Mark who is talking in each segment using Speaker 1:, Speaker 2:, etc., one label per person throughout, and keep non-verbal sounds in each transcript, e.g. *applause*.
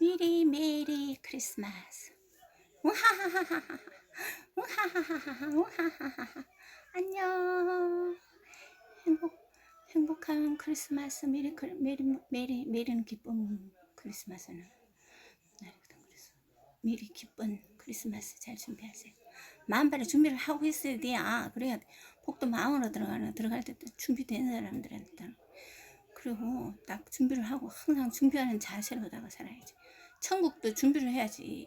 Speaker 1: 미리 메리 크리스마스. 우하하하하하. 우하하하하. 우하하하하. 안녕. 행복 행복한 크리스마스 메리 크- 메리 메리 메리는 기쁜 크리스마스는 미리 기쁜 크리스마스 잘 준비하세요. 마음발에 준비를 하고 있어야 돼야 그래야 복도 마음으로 들어가는 들어갈 때 준비된 사람들한테 그리고 딱 준비를 하고 항상 준비하는 자세로다가 살아야지. 천국도 준비를 해야지.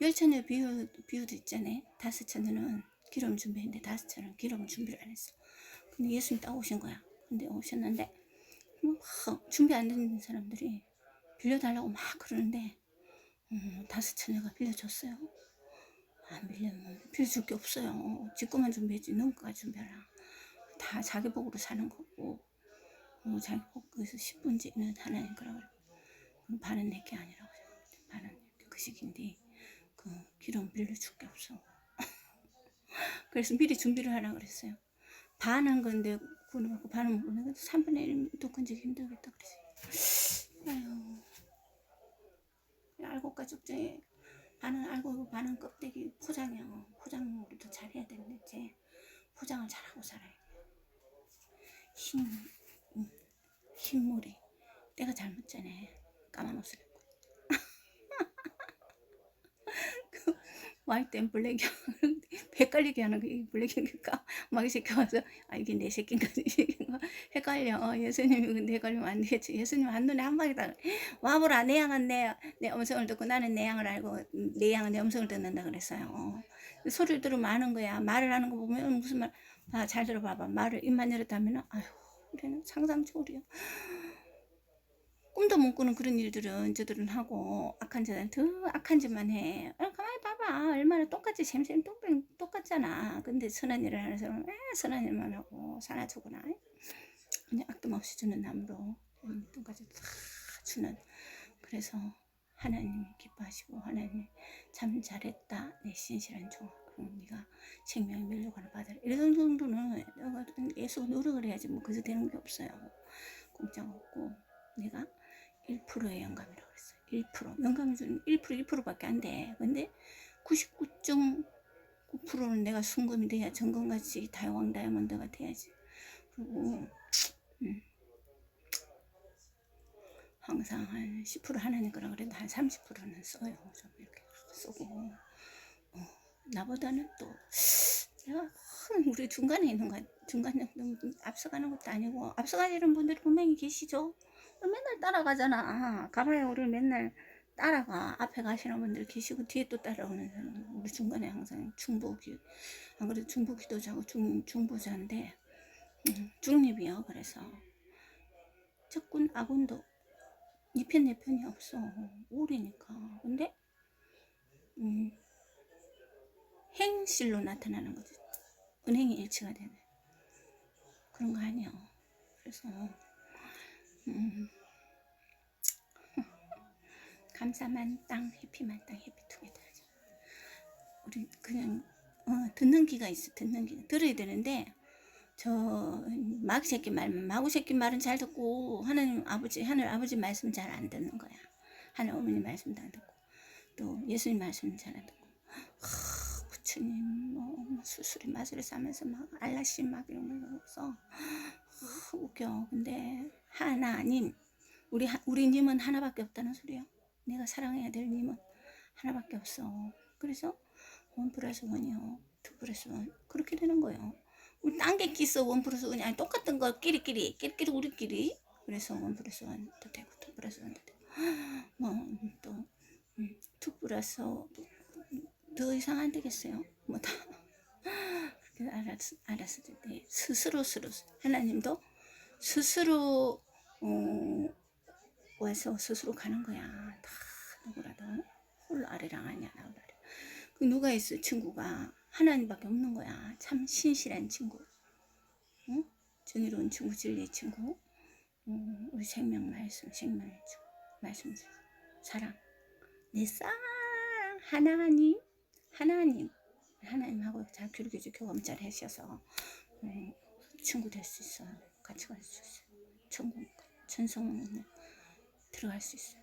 Speaker 1: 열 처녀 비유, 비유도 있잖아요. 다섯 처녀는 기름 준비했는데 다섯 처녀는 기름 준비를 안 했어. 근데 예수님 딱 오신 거야. 근데 오셨는데 막 준비 안 된 사람들이 빌려달라고 막 그러는데 음, 다섯 처녀가 빌려줬어요. 안 빌려면 빌려줄 게 없어요. 지 것만 준비했지 누군가 준비하라. 다 자기 복으로 사는 거고 어, 자기 복에서 10분째는 하나님 거라고 반은 내게 아니라고 반은 그 식인데 그 기름 빌려줄 게 없어. *laughs* 그래서 미리 준비를 하라 그랬어요. 반은 건데 구는 고 반은 모르는 3분의 1도 건지기 힘들겠다 그랬어요. 아유. 알고 가죽제 반은 알고 반은 껍데기 포장이요. 포장 우리도 잘해야 되는데 이제 포장을 잘하고 살아야 돼. 흰 음, 흰물이 때가 잘못잖아 까만 옷을 입고 그 와이 땐 블랙이 *laughs* 헷갈리게 하는 그 블랙이니까 *laughs* 막 시켜와서 아 이게 내 새끼인가 *laughs* 이 새끼인가? 헷갈려. 어, 예수님이 근데 헷갈리면 안 되지. 예수님 한눈에 한 방에다 *gasps* 와보라 내 양은 내, 내 음성을 듣고 나는 내 양을 알고 음, 내 양은 내 음성을 듣는다 그랬어요. 어. 소리를 들으면 아는 거야. 말을 하는 거 보면 무슨 말 아, 잘 들어봐봐. 말을 입만 열었다면 아휴 우리는 상상 초월이야. *gasps* 꿈도 못 꾸는 그런 일들은 저들은 하고 악한 자들은 더 악한 짓만 해. 아, 가만히 봐봐. 얼마나 똑같이 샘샘 똑같, 똑같잖아. 근데 선한 일을 하는 사람은 에, 선한 일만 하고 사나주구나. 그냥 악도 없이 주는 나무로 음, 똑같이 다 주는. 그래서 하나님이 기뻐하시고 하나님 참 잘했다. 내 신실한 종. 그럼 네가 생명의 면류관을 받아라. 이런 정도는 내가 계속 노력을 해야지 뭐 그저 되는 게 없어요. 공짜가 없고 내가 1%의 영감이라고 그랬어요. 1% 영감이 주는 1% 1%밖에 안 돼. 근데 99.9%는 내가 순금이 돼야 정금같이 다이왕 다이아몬드가 돼야지. 그리고 음, 항상 한 10% 하나님 거라 그래도 한 30%는 써요. 좀 이렇게 쓰고 어, 나보다는 또 내가 한 우리 중간에 있는 거 중간 정도 앞서가는 것도 아니고 앞서가는 분들이 분명히 계시죠. 맨날 따라가잖아. 가봐야 우리 맨날 따라가. 앞에 가시는 분들 계시고 뒤에 또 따라오는 사람. 우리 중간에 항상 중보기. 안 그래도 중보 기도자고 중 중보자인데 음, 중립이요. 그래서 적군 아군도 니편 내 편이 없어. 오리니까. 근데 음, 행실로 나타나는 거지. 은행이 일치가 되네. 그런 거 아니야. 그래서 음. 감사만 땅 해피만 땅 해피투게더 하자. 우리 그냥 어, 듣는 귀가 있어 듣는 귀 들어야 되는데 저 마귀 새끼 말만 마구 새끼 말은 잘 듣고 하나님 아버지 하늘 아버지 말씀 잘 안 듣는 거야. 하늘 어머니 말씀도 안 듣고 또 예수님 말씀 잘 안 듣고 하, 부처님 뭐 수술이 마술을 싸면서 막 알라씨 막 이런 거 써. 아, 웃겨. 근데 하나님, 우리 하- 우리 님은 하나밖에 없다는 소리야. 내가 사랑해야 될 님은 하나밖에 없어. 그래서 원 플러스 원이요, 투 플러스 원. 그렇게 되는 거예요. 우리 딴게 끼써 원 플러스 원이 아니 똑같은 거 끼리끼리 끼리끼리 우리끼리. 그래서 원 플러스 원도 되고 투 플러스 원도 되고. 뭐또투 플러스 더 이상 안 되겠어요. 뭐다. 그렇게 알았, 알았을 때 스스로 스스로. 하나님도 스스로 어, 와서 스스로 가는 거야. 다 누구라도 홀로 아래랑 아니야 나오라. 그 누가 있어 친구가 하나님밖에 없는 거야. 참 신실한 친구. 응? 정의로운 친구, 진리의 친구. 어, 우리 생명 말씀, 생명의 친구. 말씀 주 사랑. 내 사랑 하나님, 하나님. 하나님하고 잘 교류교주 교감 잘 하셔서 네, 친구 될 수 있어. 같이 갈 수 있어. 천국, 천성에 들어갈 수 있어.